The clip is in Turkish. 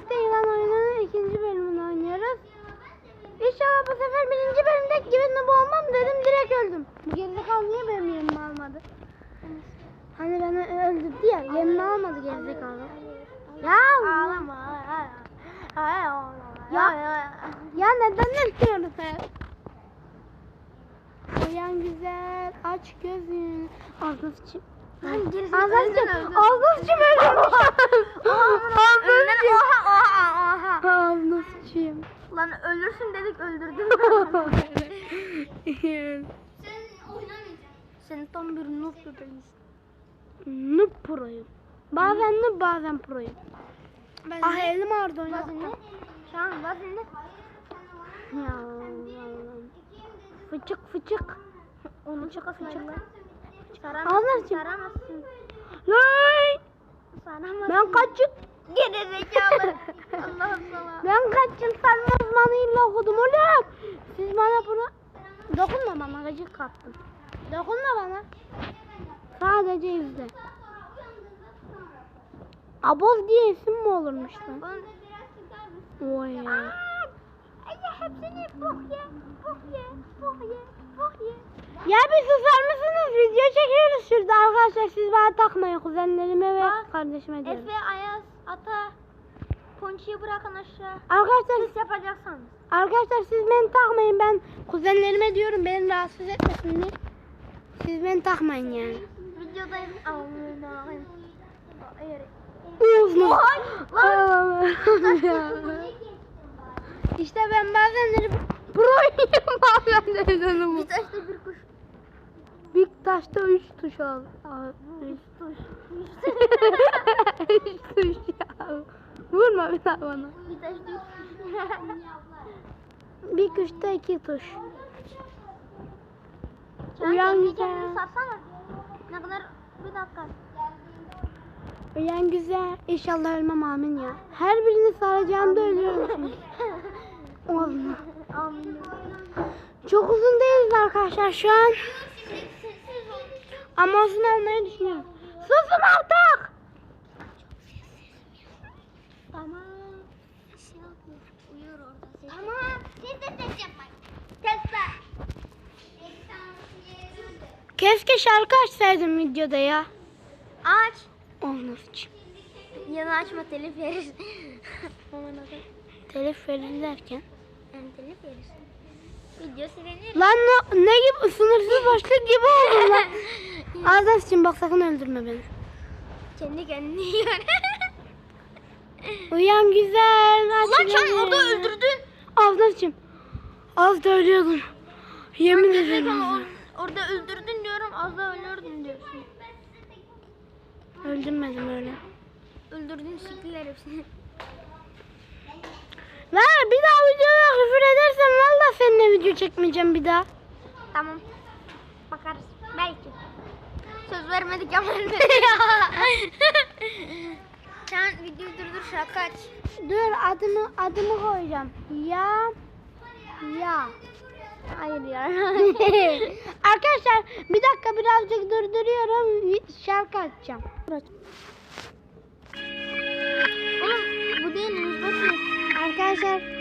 birlikte yılan oyununun ikinci bölümünü oynuyoruz. İnşallah bu sefer birinci bölümdeki gibi noob olmam dedim direkt öldüm. Bu gerizekalı niye benim yerimi almadı? Hani beni öldürdü ya yerimi almadı gerizekalı. Ya Ağlama. Ya. Ya neden öldürüyorsun sen? Uyan güzel aç gözünü. Ağzını sıçayım. Ağzını sıçayım. Ağzını sıçayım öldürmüş. Ağzını Önünden sıçayım. oha oha oha. Ağzını sıçayım. Lan ölürsün dedik öldürdün. Sen tam bir noob köpeğisin. Noob proyum. Bazen noob bazen proyum. Ben Ah elim ağrıdı oynamak. Bazen ne? Şu an bazen ne? Ya Allah'ım. Fıçık fıçık. Onu fıçık. Ağzını açayım. Saramazsın. Lan! Ben kaçın. Gerizekalı. Allah'ım sana. Ben kaçın sarma uzmanıyla okudum oğlum. Siz bana bunu... Gıcık kaptım. Dokunma bana. Sadece izle. Aboz diye isim mi olurmuş lan? Oy. Ay hepsini bok ye, bok ye, bok ye, bok ye. Ya bir susar mısınız? Video çekiyoruz şurada arkadaşlar. Siz bana takmayın kuzenlerime ve Bak, kardeşime diyorum. Efe, Ayaz, Ata, Ponçi'yi bırakın aşağı. Arkadaşlar Siz yapacaksanız. Arkadaşlar siz beni takmayın ben kuzenlerime diyorum beni rahatsız etmesin diye. Siz beni takmayın yani. Videodayım. Allah'ım. Uzun. İşte ben bazenleri proyum bazenleri Bir taşta bir kuş. Bir taşta üç tuş al. al, Üç Tuş. üç tuş ya. Vurma bir daha bana. Bir üç kuş. Bir kuşta iki tuş. Uyan güzel. Ne kadar? Bir dakika. Uyan güzel. İnşallah ölmem amin ya. Her birini saracağımda ölüyorum. Allah. Amin. Çok uzun değiliz arkadaşlar şu an. Ama uzun olmayı düşünüyorum. Susun artık. Tamam. Şey yapıyor. Uyuyor orada. Tamam. Siz de ses yapmayın. Ses ver. Keşke şarkı açsaydım videoda ya. Aç. Olmaz. Yana açma telif Allah'ım. Telif verirlerken. Yani telif yeriz. Video silinir. Lan ne, ne gibi sınırsız boşluk gibi oldu lan. Ağzına sıçayım bak sakın öldürme beni. Kendi kendini yiyor. Uyan güzel. Ulan sen orada öldürdün. Sıçayım. Az da ölüyordum. Yemin ederim. Or- orada öldürdün diyorum az da ölürdün diyorsun. Öldürmedim öyle. Öldürdün siktiler hepsini. Lan bir daha videoda küfür edersen valla seninle video çekmeyeceğim bir daha. Tamam. Bakarız. Belki. Söz vermedik ama. Sen videoyu durdur şaka aç. Dur adımı adımı koyacağım. Ya ya. Hayır ya. Arkadaşlar bir dakika birazcık durduruyorum. Şarkı açacağım. Oğlum bu değil. Arkadaşlar